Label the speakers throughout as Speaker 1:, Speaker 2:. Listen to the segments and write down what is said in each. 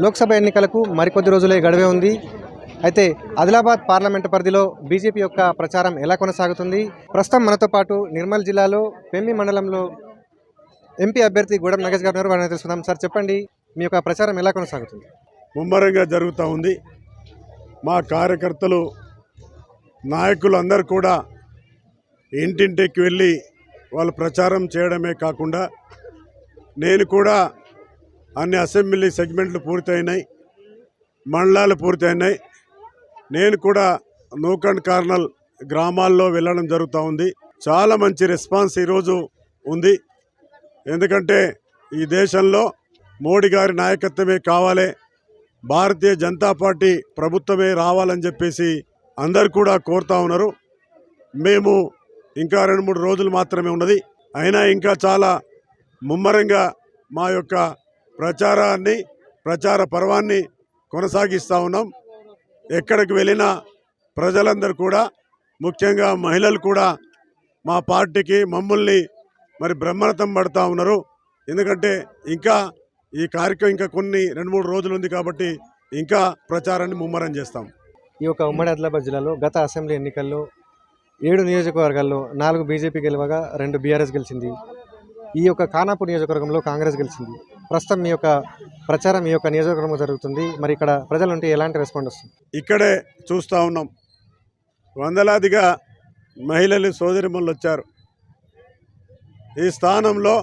Speaker 1: లోక్సభ ఎన్నికలకు మరికొద్ది రోజులే గడువే ఉంది. అయితే ఆదిలాబాద్ పార్లమెంటు పరిధిలో బీజేపీ యొక్క ప్రచారం ఎలా కొనసాగుతుంది? ప్రస్తుతం మనతో పాటు నిర్మల్ జిల్లాలో పెమ్మి మండలంలో ఎంపీ అభ్యర్థి గూడెం నగేష్ గారు వారిని తెలుసుకుందాం. సార్ చెప్పండి. మీ యొక్క ప్రచారం ఎలా కొనసాగుతుంది?
Speaker 2: ముమ్మరంగా జరుగుతూ ఉంది. మా కార్యకర్తలు నాయకులు అందరూ కూడా ఇంటింటికి వెళ్ళి వాళ్ళు ప్రచారం చేయడమే కాకుండా నేను కూడా అన్ని అసెంబ్లీ సెగ్మెంట్లు పూర్తయినాయి. మండలాలు పూర్తయినాయి. నేను కూడా నూకండ్ కార్నల్ గ్రామాల్లో వెళ్ళడం జరుగుతూ ఉంది. చాలా మంచి రెస్పాన్స్ ఈరోజు ఉంది. ఎందుకంటే ఈ దేశంలో మోడీ గారి నాయకత్వమే కావాలి. భారతీయ జనతా పార్టీ ప్రభుత్వమే రావాలని చెప్పేసి అందరు కూడా కోరుతా ఉన్నారు. మేము ఇంకా రెండు మూడు రోజులు మాత్రమే ఉన్నది. అయినా ఇంకా చాలా ముమ్మరంగా మా యొక్క ప్రచారాన్ని ప్రచార పర్వాన్ని కొనసాగిస్తూ ఉన్నాం. ఎక్కడికి వెళ్ళినా ప్రజలందరూ కూడా ముఖ్యంగా మహిళలు కూడా మా పార్టీకి మమ్మల్ని మరి బ్రహ్మరథం పడుతూ ఉన్నారు. ఎందుకంటే ఇంకా ఈ కార్యక్రమం ఇంకా కొన్ని రెండు మూడు రోజులు ఉంది కాబట్టి ఇంకా ప్రచారాన్ని ముమ్మరం చేస్తాం.
Speaker 1: ఈ యొక్క ఉమ్మడి ఆదిలాబాద్ జిల్లాలో గత అసెంబ్లీ ఎన్నికల్లో ఏడు నియోజకవర్గాల్లో నాలుగు బీజేపీ గెలవగా రెండు బీఆర్ఎస్ గెలిచింది. ఈ యొక్క ఖానాపూర్ నియోజకవర్గంలో కాంగ్రెస్ గెలిచింది. ప్రస్తుతం మీ యొక్క ప్రచారం మీ యొక్క నియోజకవర్గంలో జరుగుతుంది. మరి ఇక్కడ ప్రజల నుండి ఎలాంటి రెస్పాండ్ వస్తుంది?
Speaker 2: ఇక్కడే చూస్తూ ఉన్నాం. వందలాదిగా మహిళలు సోదరిమల్లు వచ్చారు. ఈ స్థానంలో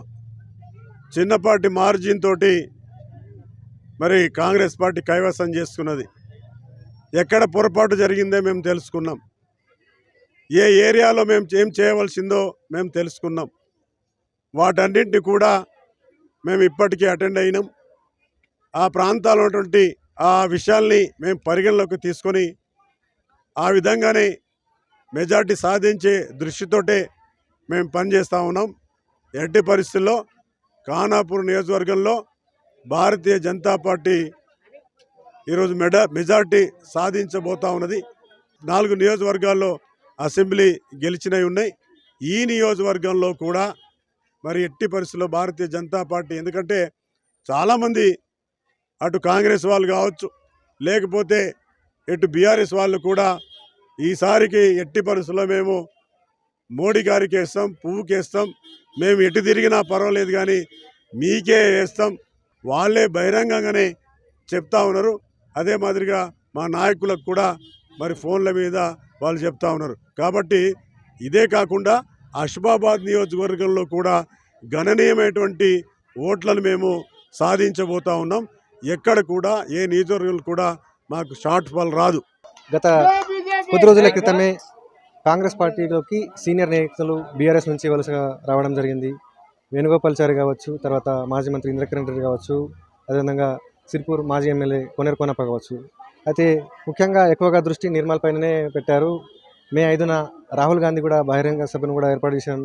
Speaker 2: చిన్నపాటి మార్జిన్ తోటి మరి కాంగ్రెస్ పార్టీ కైవసం చేసుకున్నది. ఎక్కడ పొరపాటు జరిగిందో మేము తెలుసుకున్నాం. ఏ ఏరియాలో మేము ఏం చేయవలసిందో మేము తెలుసుకున్నాం. వాటన్నింటినీ కూడా మేము ఇప్పటికీ అటెండ్ అయినాం. ఆ ప్రాంతాల్లో ఉన్నటువంటి ఆ విషయాల్ని మేము పరిగణలోకి తీసుకొని ఆ విధంగానే మెజార్టీ సాధించే దృష్టితోటే మేము పనిచేస్తూ ఉన్నాం. ఎట్టి పరిస్థితుల్లో ఖానాపూర్ నియోజకవర్గంలో భారతీయ జనతా పార్టీ ఈరోజు మెడ మెజార్టీ సాధించబోతా ఉన్నది. నాలుగు నియోజకవర్గాల్లో అసెంబ్లీ గెలిచినవి ఉన్నాయి. ఈ నియోజకవర్గంలో కూడా మరి ఎట్టి పరిస్థితుల్లో భారతీయ జనతా పార్టీ. ఎందుకంటే చాలామంది అటు కాంగ్రెస్ వాళ్ళు కావచ్చు లేకపోతే ఎటు బీఆర్ఎస్ వాళ్ళు కూడా ఈసారికి ఎట్టి పరిస్థితుల్లో మేము మోడీ గారికి వేస్తాం పువ్వుకి వేస్తాం మేము ఎటు తిరిగినా పర్వాలేదు కానీ మీకే వేస్తాం. వాళ్ళే బహిరంగంగానే చెప్తా ఉన్నారు. అదే మాదిరిగా మా నాయకులకు కూడా మరి ఫోన్ల మీద వాళ్ళు చెప్తా ఉన్నారు. కాబట్టి ఇదే కాకుండా అష్బాబాద్ నియోజకవర్గంలో కూడా గణనీయమైనటువంటి ఓట్లను మేము సాధించబోతా ఉన్నాం. ఎక్కడ కూడా ఏ నియోజకవర్గంలో కూడా మాకు షార్ట్ ఫాల్ రాదు.
Speaker 1: గత కొద్ది రోజుల క్రితమే కాంగ్రెస్ పార్టీలోకి సీనియర్ నేతలు బీఆర్ఎస్ నుంచి వలసగా రావడం జరిగింది. వేణుగోపాల్చారి కావచ్చు తర్వాత మాజీ మంత్రి ఇంద్రకిరణ్ రెడ్డి కావచ్చు అదేవిధంగా సిర్పూర్ మాజీ ఎమ్మెల్యే కొనేరు కోనప్ప కావచ్చు. అయితే ముఖ్యంగా ఎక్కువగా దృష్టి నిర్మల్ పైననే పెట్టారు. మే ఐదున రాహుల్ గాంధీ కూడా బహిరంగ సభను కూడా ఏర్పాటు చేశాం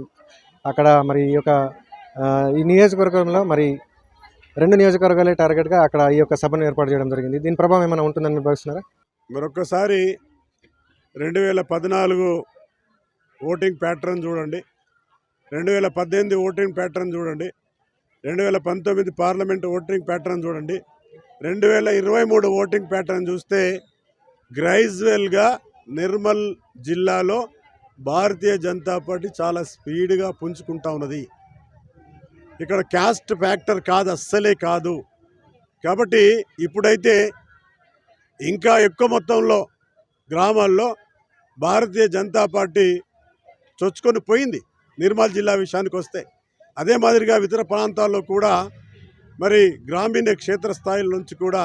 Speaker 1: అక్కడ మరి ఈ యొక్క ఈ నియోజకవర్గంలో మరి రెండు నియోజకవర్గాలే టార్గెట్గా అక్కడ ఈ యొక్క సభను ఏర్పాటు చేయడం జరిగింది. దీని ప్రభావం ఏమైనా ఉంటుందని మీరు భావిస్తున్నారా?
Speaker 2: మరొకసారి రెండు వేల పద్నాలుగు ఓటింగ్ ప్యాటర్న్ చూడండి. రెండు వేల పద్దెనిమిది ఓటింగ్ ప్యాటర్న్ చూడండి. రెండు వేల పంతొమ్మిది పార్లమెంట్ ఓటింగ్ ప్యాటర్న్ చూడండి. రెండు వేల ఇరవై మూడు ఓటింగ్ ప్యాటర్న్ చూస్తే గ్రైజ్వెల్గా నిర్మల్ జిల్లాలో భారతీయ జనతా పార్టీ చాలా స్పీడ్గా పుంజుకుంటా ఉన్నది. ఇక్కడ క్యాస్ట్ ఫ్యాక్టర్ కాదు అస్సలే కాదు. కాబట్టి ఇప్పుడైతే ఇంకా ఎక్కువ మొత్తంలో గ్రామాల్లో భారతీయ జనతా పార్టీ చొచ్చుకొని పోయింది నిర్మల్ జిల్లా విషయానికి వస్తే. అదే మాదిరిగా ఇతర ప్రాంతాల్లో కూడా మరి గ్రామీణ క్షేత్ర స్థాయిల నుంచి కూడా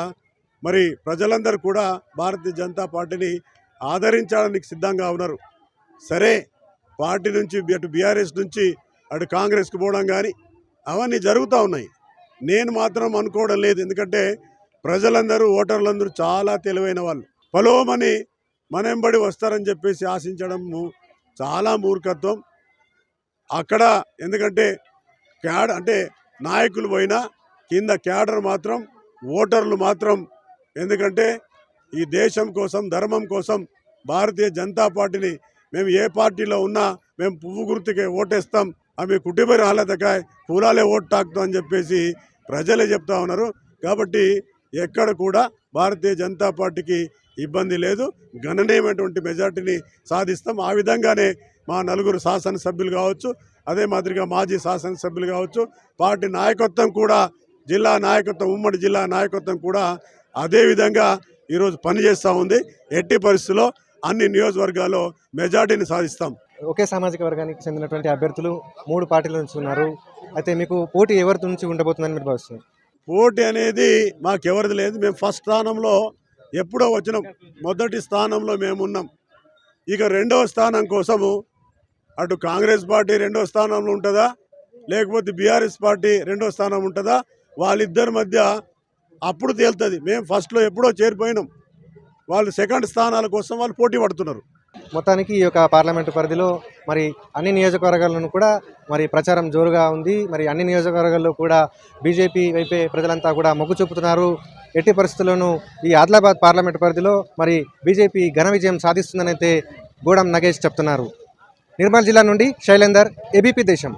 Speaker 2: మరి ప్రజలందరూ కూడా భారతీయ జనతా పార్టీని ఆదరించడానికి సిద్ధంగా ఉన్నారు. సరే పార్టీ నుంచి అటు బీఆర్ఎస్ నుంచి అటు కాంగ్రెస్కి పోవడం కానీ అవన్నీ జరుగుతూ ఉన్నాయి. నేను మాత్రం అనుకోవడం లేదు. ఎందుకంటే ప్రజలందరూ ఓటర్లందరూ చాలా తెలివైన వాళ్ళు. పలోమని మనెంబడి వస్తారని చెప్పేసి ఆశించడం చాలా మూర్ఖత్వం. అక్కడ ఎందుకంటే క్యాడ్ అంటే నాయకులు పోయినా కింద క్యాడర్ మాత్రం ఓటర్లు మాత్రం ఎందుకంటే ఈ దేశం కోసం ధర్మం కోసం భారతీయ జనతా పార్టీని మేము ఏ పార్టీలో ఉన్నా మేము పువ్వు గుర్తుకే ఓటేస్తాం. ఆమె కుటుంబ రాలేదకాయ పూలాలే ఓటు తాకుతాం అని చెప్పేసి ప్రజలే చెప్తా ఉన్నారు. కాబట్టి ఎక్కడ కూడా భారతీయ జనతా పార్టీకి ఇబ్బంది లేదు. గణనీయమైనటువంటి మెజార్టీని సాధిస్తాం. ఆ విధంగానే మా నలుగురు శాసనసభ్యులు కావచ్చు అదే మాదిరిగా మాజీ శాసనసభ్యులు కావచ్చు పార్టీ నాయకత్వం కూడా జిల్లా నాయకత్వం ఉమ్మడి జిల్లా నాయకత్వం కూడా అదే విధంగా ఈరోజు పనిచేస్తూ ఉంది. ఎట్టి పరిస్థితుల్లో అన్ని నియోజకవర్గాల్లో మెజార్టీని సాధిస్తాం.
Speaker 1: ఒకే సామాజిక వర్గానికి చెందినటువంటి అభ్యర్థులు మూడు పార్టీల నుంచి ఉన్నారు. అయితే మీకు పోటీ ఎవరి నుంచి ఉండబోతుందని మీరు భావిస్తున్నారు?
Speaker 2: పోటీ అనేది మాకెవరిది లేదు. మేము ఫస్ట్ స్థానంలో ఎప్పుడో వచ్చినాం మొదటి స్థానంలో మేము ఉన్నాం. ఇక రెండవ స్థానం కోసము అటు కాంగ్రెస్ పార్టీ రెండో స్థానంలో ఉంటుందా? లేకపోతే బీఆర్ఎస్ పార్టీ రెండో స్థానం ఉంటుందా? వాళ్ళిద్దరి మధ్య అప్పుడు తేలుతుంది. మేము ఫస్ట్లో ఎప్పుడో చేరిపోయినాం. వాళ్ళు సెకండ్ స్థానాల కోసం వాళ్ళు పోటీ పడుతున్నారు.
Speaker 1: మొత్తానికి ఈ యొక్క పార్లమెంటు పరిధిలో మరి అన్ని నియోజకవర్గాలను కూడా మరి ప్రచారం జోరుగా ఉంది. మరి అన్ని నియోజకవర్గాల్లో కూడా బీజేపీ వైపే ప్రజలంతా కూడా మొగ్గు చూపుతున్నారు. ఎట్టి పరిస్థితుల్లోనూ ఈ ఆదిలాబాద్ పార్లమెంటు పరిధిలో మరి బీజేపీ ఘన విజయం సాధిస్తుందనైతే గూడెం నగేష్ చెప్తున్నారు. నిర్మల్ జిల్లా నుండి శైలేందర్ ఏబీపీ దేశం.